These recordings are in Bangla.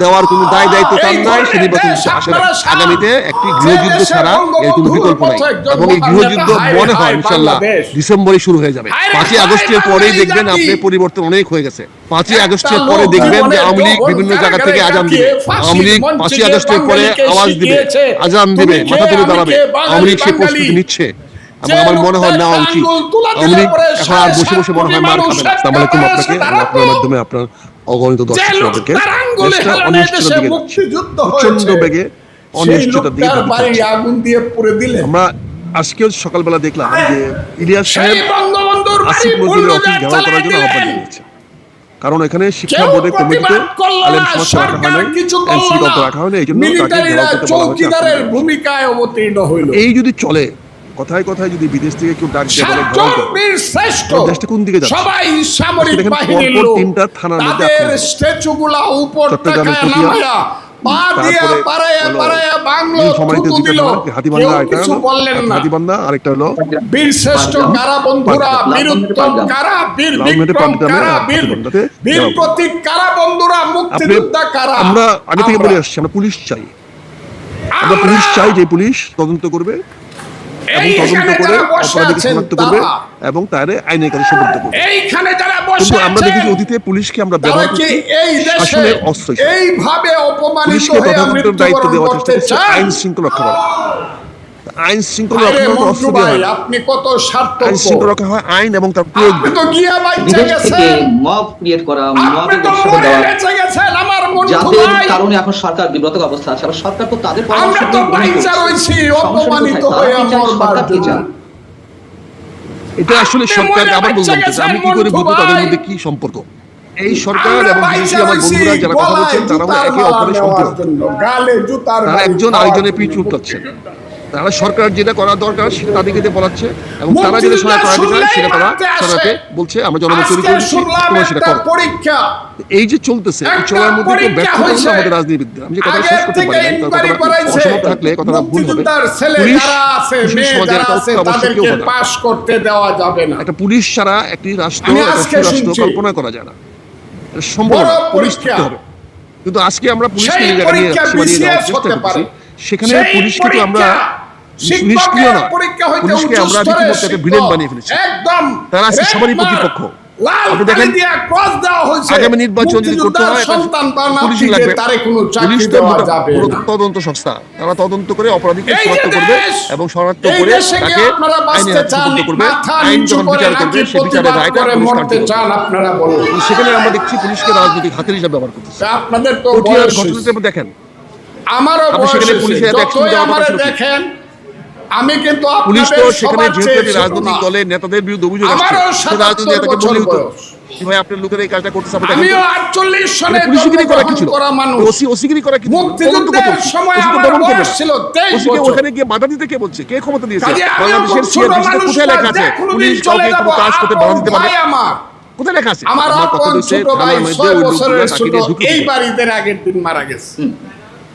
দেওয়ার দায় দায়িত্ব তার নাই সে নির্বাচন আগামীতে একটি গৃহযুদ্ধ ছাড়া এর বিকল্প নাই। এবং এই গৃহযুদ্ধ মনে হয় ইনশাল্লাহ ডিসেম্বরে শুরু হয়ে যাবে। পাঁচই আগস্টের পরেই দেখবেন আপনি পরিবর্তন অনেক হয়ে গেছে। পাঁচই আগস্টের পরে দেখবেন যে আওয়ামী লীগ বিভিন্ন জায়গা থেকে আজান দিবে। আওয়ামী লীগ পাঁচই আগস্টের পরে আওয়াজ দিবে। আজান দিবে মাথা তুলে দাঁড়াবে। আওয়ামী লীগ সে প্রস্তুতি নিচ্ছে। আমার মনে হয় না উচিত। এখন আর বসে বসে মনে হয় মার খাবেন আলাইকুম আপনাকে আপনার মাধ্যমে আপনার অগণিত দর্শক সবাইকে দেশটা অনিশ্চয়তার দিকে প্রচণ্ড বেগে দিকে আগুন দিয়ে পুড়ে দিলে। আমরা আজকেও সকালবেলা দেখলাম যে ইলিয়াস সাহেব আসিফ নজরুলের অফিস ঘেরাও করার জন্য আহ্বান জানিয়েছে। কারণ এখানে শিক্ষা বোর্ডে কমিটিতে আলেম সমাজ রাখা হয় নাই এনসি রাখা হয় না এই জন্য তাকে ঘেরাও করতে বলা হয়েছে। এই যদি চলে কথায় কথায় যদি বিদেশ থেকে কেউ ডাক বলে শ্রেষ্ঠ দেশটা কোন দিকে সবাই একটা হলো শ্রেষ্ঠ আমরা আগে থেকে বলে আমরা পুলিশ চাই। আমরা পুলিশ চাই যে পুলিশ তদন্ত করবে। এবং তদন্ত করে শনাক্ত করবে এবং তার আইনের কাছে করবে। এইখানে যারা বসে আমরা দেখি অতীতে পুলিশকে আমরা ব্যবহার অস্ত্র অপমানিত হয়ে দায়িত্ব দেওয়ার চেষ্টা করছি আইন শৃঙ্খলা রক্ষা করা। আইন শৃঙ্খলা রক্ষা অস্ত্র আপনি কত স্বার্থপর। আইন শৃঙ্খলা রক্ষা হয় আইন এবং তার প্রয়োগ। আপনি তো গিয়া বাইচে গেছেন। মব ক্রিয়েট করা মব কারণে এখন সরকার অবস্থা আছে সরকার তো তাদের তো বাইচা অপমানিত হয়ে কি এটা আসলে সরকার আবার আমি কি করে তাদের মধ্যে কি সম্পর্ক? এই সরকার এবং আমার বন্ধুরা যারা কথা বলছেন তারা একে অপরের সম্পর্ক। তারা একজন আরেকজনের পিছু উঠাচ্ছেন তারা সরকার যেটা করা দরকার সেটা তাদেরকে দিয়ে বলাচ্ছে এবং তারা যেটা সহায়তা করা দরকার সেটা তারা সরকারকে বলছে আমরা জনমত তৈরি করেছি তোমরা সেটা করো। পরীক্ষা। এই যে চলতেছে এই চলার মধ্যে তো ব্যর্থতা হচ্ছে আমাদের রাজনীতিবিদদের আমি যে কথা শেষ করতে পারি না কথাটা অসম্ভব থাকলে কথাটা ভুল হবে। পুলিশ সমাজের একটা অত্যাবশ্যক পাশ করতে দেওয়া যাবে না। একটা পুলিশ ছাড়া একটি রাষ্ট্র রাষ্ট্র কল্পনা করা যায় না। সম্ভব পুলিশ থাকতে হবে। কিন্তু আজকে আমরা পুলিশকে নিয়ে যাচ্ছি সেখানে পুলিশকে তো আমরা তদন্ত সংস্থা। তারা তদন্ত করে অপরাধীকে শনাক্ত করবে এবং শনাক্ত করে তাকে সেখানে আমরা দেখছি পুলিশকে রাজনৈতিক হাতের হিসাবে ব্যবহার করছে দেখেন। আমারও সেখানে পুলিশের দেখেন আমি কিন্তু রাজনৈতিক দলের নেতাদের বিরুদ্ধে অভিযোগ আপনার লোকেরা কাজটা করতেছে আমিও মানে ওখানে গিয়ে বাধা দিতে কে বলছে? কে ক্ষমতা দিয়েছে? কোথায় লেখা আছে? কাজ করতে বাধা দিতে পারে? কোথায় লেখা আছে? আমার কথা হচ্ছে থানার মধ্যে ওই এই বাড়িতে আগের দিন মারা গেছে।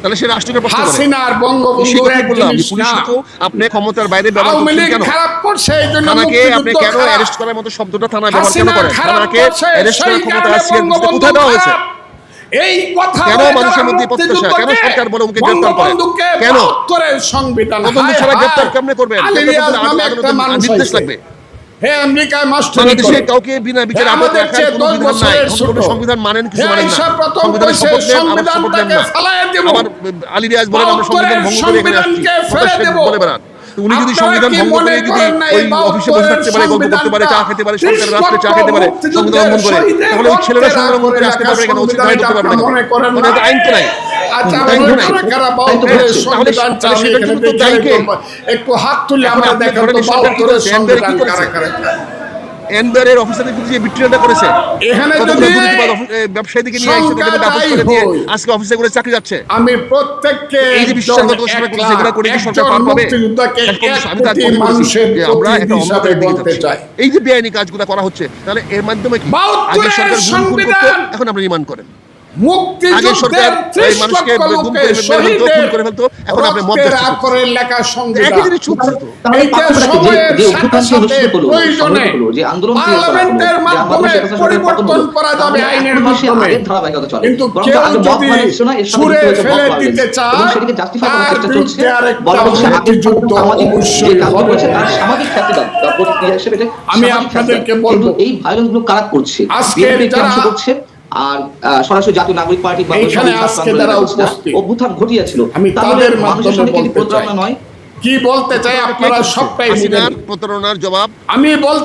তাহলে সে। রাষ্ট্রকে আপনি ক্ষমতার বাইরে ব্যবহার করছেন কেন? করছে আপনি কেন করার মতো শব্দটা ব্যবহার করেন? থানাকে ক্ষমতা কোথায় দেওয়া হয়েছে? এই কথা কেন মানুষের মধ্যে প্রত্যাশা? কেন সরকার বলে ওকে গ্রেফতার করে? কেন? করে সংবিধান তদন্ত ছাড়া গ্রেফতার কেমনে করবেন? নির্দেশ লাগবে। হে আমেরিকায় মাস্টার বাংলাদেশে কাউকে বিনা বিচারে আটক রাখার কোনো বিধান নাই। সংবিধান মানেন কিছু মানেন না। সংবিধান শপথ নেন আমরা শপথ আলী রিয়াজ বলেন আমরা সংবিধান ভঙ্গ করে এখানে আসছি। বলে বেড়ান। উনি যদি সংবিধান ভঙ্গ করে যদি ওই অফিসে বসে থাকতে পারে গল্প করতে পারে চা খেতে পারে সরকার রাত্রে চা খেতে পারে সংবিধান ভঙ্গ করে তাহলে ওই ছেলেরা লঙ্ঘন করে আসতে পারবে কেন? হয় করতে পারবে না মানে আইন তো নাই। আচ্ছা? একটু- হাত তুলে আমরা আপনি দেখান ধরেন তো এই সরকার কি বাউত্তরের করেছে? এনবিআর কি সংবিধান করেছে? কারা কারা চায়? এনবিআর অফিসারদের বিরুদ্ধে যে বিট্রিয়ালটা করেছে এখানে যদি ব্যবসায়ীদেরকে নিয়ে এসে তাদের করে দিয়ে আজকে অফিসে করে চাকরি যাচ্ছে আমি প্রত্যেককে এই যে বিশ্বাসগত বিশ্বাসঘাতকতা সরকার করছে, এগুলো করে কি সরকার পার পাবে? আমি তার আমরা একটা বলতে চাই এই যে বেআইনি কাজগুলো করা হচ্ছে তাহলে এর মাধ্যমে কি আগে সরকার ভুল করতো, এখন আপনি নির্মাণ করেন আগে সরকার এই মানুষকে গুম করে ফেলতো, খুন করে ফেলতো, এখন আপনি মদ রক্তের বেচতে আখরের একই জিনিস চলছে এইটা পার্থক্যটা কি? যে- সময়ের সাথে সাথে প্রয়োজনে যে আন্দোলন শুরু করা হলো, পার্লামেন্টের মাধ্যমে পরিবর্তন করা যাবে আইনের মাধ্যমে। আগের ধারাবাহিকতা চলে। কিন্তু কেউ যদি violence ছিল না, এর সাথে ছুঁড়ে যুক্ত হয়েছে mob ফেলে দিতে চায় এবং সেটিকে justify করার তার বিরুদ্ধে আরেকটা বলা হচ্ছে আগের মুক্তিযুদ্ধ সামাজিক যে অবশ্যই হবে। তার সামাজিক খ্যাতিবাদ তার প্রতিক্রিয়া হিসেবে এটা আমি আপনাদেরকে বলব, এই ভায়োলেন্সগুলো কারা করছে? আজকে যারা- করছে? আর আহ, সরাসরি জাতীয় নাগরিক পার্টি বা অভ্যুত্থান ঘটিয়েছিল আমি তাদের মানুষের সঙ্গে প্রতারণা নয়? কি বলতে চাই আপনারা সবটাই প্রতারণার জবাব? আমি বল